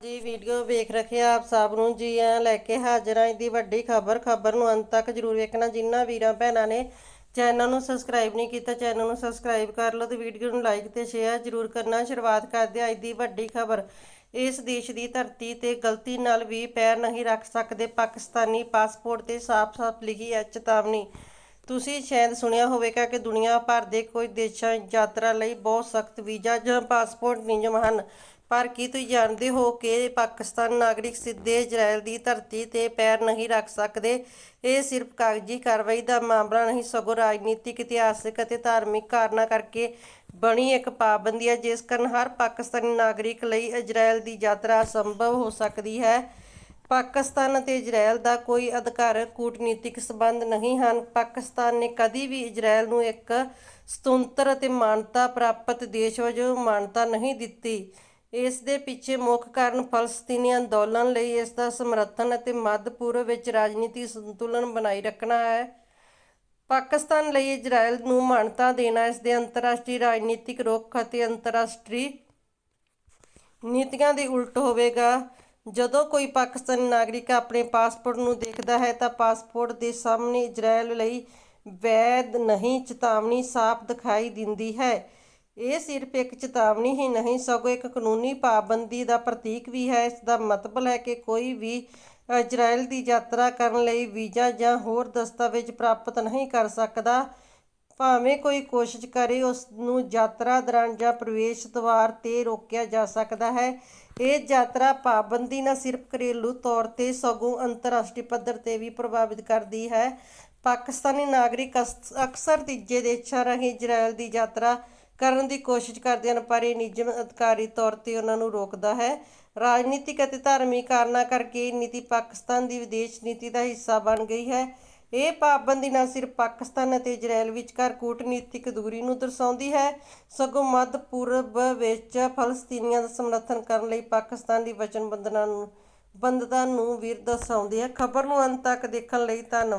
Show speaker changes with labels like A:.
A: ਜੀ, ਵੀਡੀਓ ਵੇਖ ਰਹੇ ਆਪ ਸਭ ਨੂੰ ਜੀ ਆ ਲੈ ਕੇ ਹਾਜ਼ਰ ਆਂ। ਦੀ ਵੱਡੀ ਖਬਰ ਖਬਰ ਨੂੰ ਅੰਤ ਤੱਕ ਜਰੂਰ ਵੇਖਣਾ। ਜਿਨ੍ਹਾਂ ਵੀਰਾਂ ਭੈਣਾਂ ਨੇ ਚੈਨਲ ਨੂੰ ਸਬਸਕ੍ਰਾਈਬ ਨਹੀਂ ਕੀਤਾ, ਚੈਨਲ ਨੂੰ ਸਬਸਕ੍ਰਾਈਬ ਕਰ ਲਓ ਤੇ ਵੀਡੀਓ ਨੂੰ ਲਾਈਕ ਤੇ ਸ਼ੇਅਰ ਜਰੂਰ ਕਰਨਾ। ਸ਼ੁਰੂਆਤ ਕਰਦੇ ਅੱਜ ਦੀ ਵੱਡੀ ਖਬਰ। ਇਸ ਦੇਸ਼ ਦੀ ਧਰਤੀ ਤੇ ਗਲਤੀ ਨਾਲ ਵੀ ਪੈਰ ਨਹੀਂ ਰੱਖ ਸਕਦੇ ਪਾਕਿਸਤਾਨੀ ਪਾਸਪੋਰਟ ਤੇ ਸਾਫ਼-ਸਾਫ਼ ਲਿਖੀ ਹੈ ਚੇਤਾਵਨੀ ਤੁਸੀਂ ਸ਼ਾਇਦ ਸੁਣਿਆ ਹੋਵੇਗਾ ਕਿ ਦੁਨੀਆ ਭਰ ਦੇ ਕੁਝ ਦੇਸ਼ਾਂ ਯਾਤਰਾ ਲਈ ਬਹੁਤ ਸਖਤ ਵੀਜ਼ਾ ਜਾਂ ਪਾਸਪੋਰਟ ਨਿਯਮ ਹਨ। ਪਰ ਕੀ ਤੁਸੀਂ ਜਾਣਦੇ ਹੋ ਕਿ ਪਾਕਿਸਤਾਨ ਨਾਗਰਿਕ ਸਿੱਧੇ ਇਜ਼ਰਾਈਲ ਦੀ ਧਰਤੀ ਤੇ ਪੈਰ ਨਹੀਂ ਰੱਖ ਸਕਦੇ? ਇਹ ਸਿਰਫ ਕਾਗਜ਼ੀ ਕਾਰਵਾਈ ਦਾ ਮਾਮਲਾ ਨਹੀਂ, ਸਗੋਂ ਰਾਜਨੀਤਿਕ, ਇਤਿਹਾਸਕ ਅਤੇ ਧਾਰਮਿਕ ਕਾਰਨਾਂ ਕਰਕੇ ਬਣੀ ਇੱਕ ਪਾਬੰਦੀ ਹੈ, ਜਿਸ ਕਾਰਨ ਹਰ ਪਾਕਿਸਤਾਨੀ ਨਾਗਰਿਕ ਲਈ ਇਜ਼ਰਾਈਲ ਦੀ ਯਾਤਰਾ ਅਸੰਭਵ ਹੋ ਸਕਦੀ ਹੈ। ਪਾਕਿਸਤਾਨ ਅਤੇ ਇਜ਼ਰਾਈਲ ਦਾ ਕੋਈ ਅਧਿਕਾਰਕ ਕੂਟਨੀਤਿਕ ਸਬੰਧ ਨਹੀਂ ਹਨ। ਪਾਕਿਸਤਾਨ ਨੇ ਕਦੀ ਵੀ ਇਜ਼ਰਾਈਲ ਨੂੰ ਇੱਕ ਸੁਤੰਤਰ ਅਤੇ ਮਾਨਤਾ ਪ੍ਰਾਪਤ ਦੇਸ਼ ਵਜੋਂ ਮਾਨਤਾ ਨਹੀਂ ਦਿੱਤੀ। ਇਸ ਦੇ ਪਿੱਛੇ ਮੁੱਖ ਕਾਰਨ ਫਲਸਤੀਨੀ ਅੰਦੋਲਨ ਲਈ ਇਸ ਦਾ ਸਮਰਥਨ ਅਤੇ ਮੱਧ ਪੂਰਬ ਵਿੱਚ ਰਾਜਨੀਤੀ ਸੰਤੁਲਨ ਬਣਾਈ ਰੱਖਣਾ ਹੈ। ਪਾਕਿਸਤਾਨ ਲਈ ਇਜ਼ਰਾਈਲ ਨੂੰ ਮਾਨਤਾ ਦੇਣਾ, ਇਸ ਦੇ ਅੰਤਰਰਾਸ਼ਟਰੀ ਰਾਜਨੀਤਿਕ ਰੁਖ ਅਤੇ ਅੰਤਰਰਾਸ਼ਟਰੀ ਨੀਤੀਆਂ ਦੇ ਉਲਟ ਹੋਵੇਗਾ। ਜਦੋਂ ਕੋਈ ਪਾਕਿਸਤਾਨੀ ਨਾਗਰਿਕ ਆਪਣੇ ਪਾਸਪੋਰਟ ਨੂੰ ਦੇਖਦਾ ਹੈ ਤਾਂ ਪਾਸਪੋਰਟ ਦੇ ਸਾਹਮਣੇ ਇਜ਼ਰਾਈਲ ਲਈ ਵੈਧ ਨਹੀਂ ਚੇਤਾਵਨੀ ਸਾਫ਼ ਦਿਖਾਈ ਦਿੰਦੀ ਹੈ। ਇਹ ਸਿਰਫ ਇੱਕ ਚੇਤਾਵਨੀ ਹੀ ਨਹੀਂ, ਸਗੋਂ ਇੱਕ ਕਾਨੂੰਨੀ ਪਾਬੰਦੀ ਦਾ ਪ੍ਰਤੀਕ ਵੀ ਹੈ। ਇਸ ਦਾ ਮਤਲਬ ਹੈ ਕਿ ਕੋਈ ਵੀ ਇਜ਼ਰਾਈਲ ਦੀ ਯਾਤਰਾ ਕਰਨ ਲਈ ਵੀਜ਼ਾ ਜਾਂ ਹੋਰ ਦਸਤਾਵੇਜ਼ ਪ੍ਰਾਪਤ ਨਹੀਂ ਕਰ ਸਕਦਾ, ਭਾਵੇਂ ਕੋਈ ਕੋਸ਼ਿਸ਼ ਕਰੇ, ਉਸ ਨੂੰ ਯਾਤਰਾ ਦੌਰਾਨ ਜਾਂ ਪ੍ਰਵੇਸ਼ ਦੁਆਰ ਤੇ ਰੋਕਿਆ ਜਾ ਸਕਦਾ ਹੈ। ਇਹ ਯਾਤਰਾ ਪਾਬੰਦੀ ਨਾ ਸਿਰਫ ਘਰੇਲੂ ਤੌਰ ਤੇ ਸਗੋਂ ਅੰਤਰਰਾਸ਼ਟਰੀ ਪੱਧਰ ਤੇ ਵੀ ਪ੍ਰਭਾਵਿਤ ਕਰਦੀ ਹੈ। ਪਾਕਿਸਤਾਨੀ ਨਾਗਰਿਕ ਅਕਸ- ਅਕਸਰ ਤੀਜੇ ਦੇਸ਼ਾਂ ਰਾਹੀਂ ਇਜ਼ਰਾਈਲ ਦੀ ਯਾਤਰਾ ਕਰਨ ਦੀ ਕੋਸ਼ਿਸ਼ ਕਰਦੇ ਹਨ, ਪਰ ਇਹ ਨਿਯਮ ਅਧਿਕਾਰੀ ਤੌਰ ਤੇ ਉਹਨਾਂ ਨੂੰ ਰੋਕਦਾ ਹੈ। ਰਾਜਨੀਤਿਕ ਅਤੇ ਧਾਰਮਿਕ ਕਾਰਨਾਂ ਕਰਕੇ ਇਹ ਨੀਤੀ ਪਾਕਿਸਤਾਨ ਦੀ ਵਿਦੇਸ਼ ਨੀਤੀ ਦਾ ਹਿੱਸਾ ਬਣ ਗਈ ਹੈ। ਇਹ ਪਾਬੰਦੀ ਨਾ ਸਿਰਫ ਪਾਕਿਸਤਾਨ ਅਤੇ ਇਜ਼ਰਾਈਲ ਵਿਚਕਾਰ ਕੂਟਨੀਤਿਕ ਦੂਰੀ ਨੂੰ ਦਰਸਾਉਂਦੀ ਹੈ, ਸਗੋਂ ਮੱਧ ਪੂਰਬ ਵਿੱਚ ਫਲਸਤੀਨੀਆਂ ਦਾ ਸਮਰਥਨ ਕਰਨ ਲਈ ਪਾਕਿਸਤਾਨ ਦੀ ਵਚਨਬੱਧਤਾ ਨੂੰ ਬੰਧਤਾ ਨੂੰ ਵੀ ਦਰਸਾਉਂਦੀ ਹੈ। ਖਬਰ ਨੂੰ ਅੰਤ ਤੱਕ ਦੇਖਣ ਲਈ ਧੰਨਵਾਦ।